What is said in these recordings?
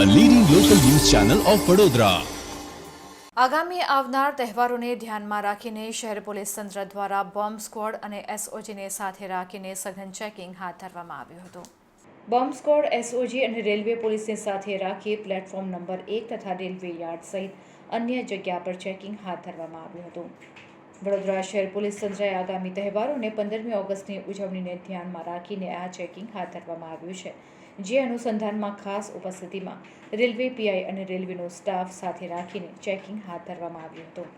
Channel of Vadodara આગામી આવનાર તહેવારોને ધ્યાનમાં રાખીને શહેર પોલીસ તંત્ર દ્વારા બોમ્બ સ્ક્વોડ અને એસઓજીને સાથે રાખીને સઘન ચેકિંગ હાથ ધરવામાં આવ્યું હતું. બોમ્બ સ્ક્વોડ એસઓજી અને રેલવે પોલીસને સાથે રાખી પ્લેટફોર્મ નંબર એક તથા રેલવે યાર્ડ સહિત અન્ય જગ્યા પર ચેકિંગ હાથ ધરવામાં આવ્યું હતું. વડોદરા શહેર પોલીસ તંત્રએ આગામી તહેવારોને પંદરમી ઓગસ્ટની ઉજવણીને ધ્યાનમાં રાખીને આ ચેકિંગ હાથ ધરવામાં આવ્યું છે, જે અનુસંધાનમાં ખાસ ઉપસ્થિતિમાં રેલવે પીઆઈ અને રેલવેનો સ્ટાફ સાથે રાખીને ચેકિંગ હાથ ધરવામાં આવ્યું હતું.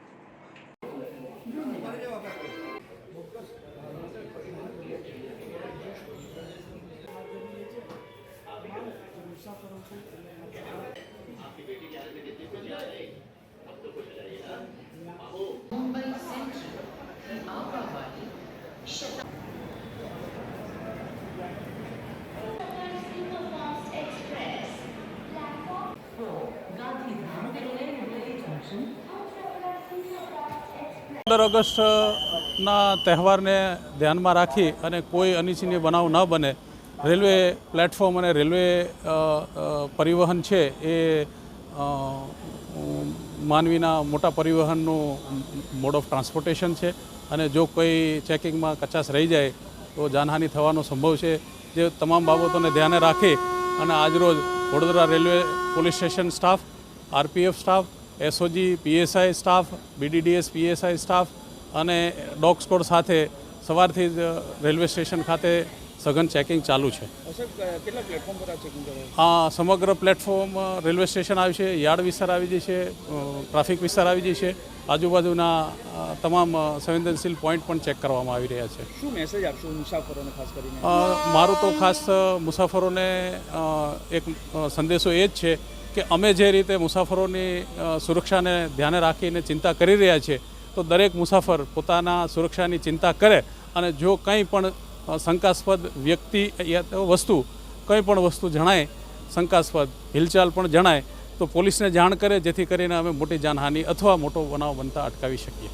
પંદર ઓગસ્ટના તહેવારને ધ્યાનમાં રાખી અને કોઈ અનિચ્છનીય બનાવ ન બને, રેલવે પ્લેટફોર્મ અને રેલવે પરિવહન છે એ માનવીના મોટા પરિવહનનું મોડ ઓફ ટ્રાન્સપોર્ટેશન છે અને જો કોઈ ચેકિંગમાં કચાશ રહી જાય તો જાનહાનિ થવાનો સંભવ છે. જે તમામ બાબતોને ધ્યાને રાખી અને આજરોજ Vadodara railway police station staff RPF staff SOG PSI staff BDDS PSI staff અને ડોગ સ્કોડ સાથે સવારથી જ રેલવે સ્ટેશન ખાતે સઘન ચેકિંગ ચાલુ છે. આ સમગ્ર પ્લેટફોર્મ રેલવે સ્ટેશન આવી છે યાર્ડ વિસ્તાર આવી જશે છે ટ્રાફિક વિસ્તાર આવી જશે આજુબાજુના તમામ સંવેદનશીલ પોઈન્ટ પણ ચેક કરવામાં આવી રહ્યા છે. શું મેસેજ આપશો મુસાફરોને ખાસ કરીને? મારું તો ખાસ મુસાફરોને એક સંદેશો એ જ છે કે અમે જે રીતે મુસાફરોની સુરક્ષાને ધ્યાને રાખીને ચિંતા કરી રહ્યા છીએ, તો દરેક મુસાફર પોતાના સુરક્ષાની ચિંતા કરે અને જો કંઈ પણ શંકાસ્પદ વ્યક્તિ વસ્તુ, કંઈ પણ વસ્તુ જણાય, શંકાસ્પદ હિલચાલ પણ જણાય, તો પોલીસને જાણ કરે, જેથી કરીને અમે મોટી જાનહાનિ અથવા મોટો બનાવ બનતા અટકાવી શકીએ.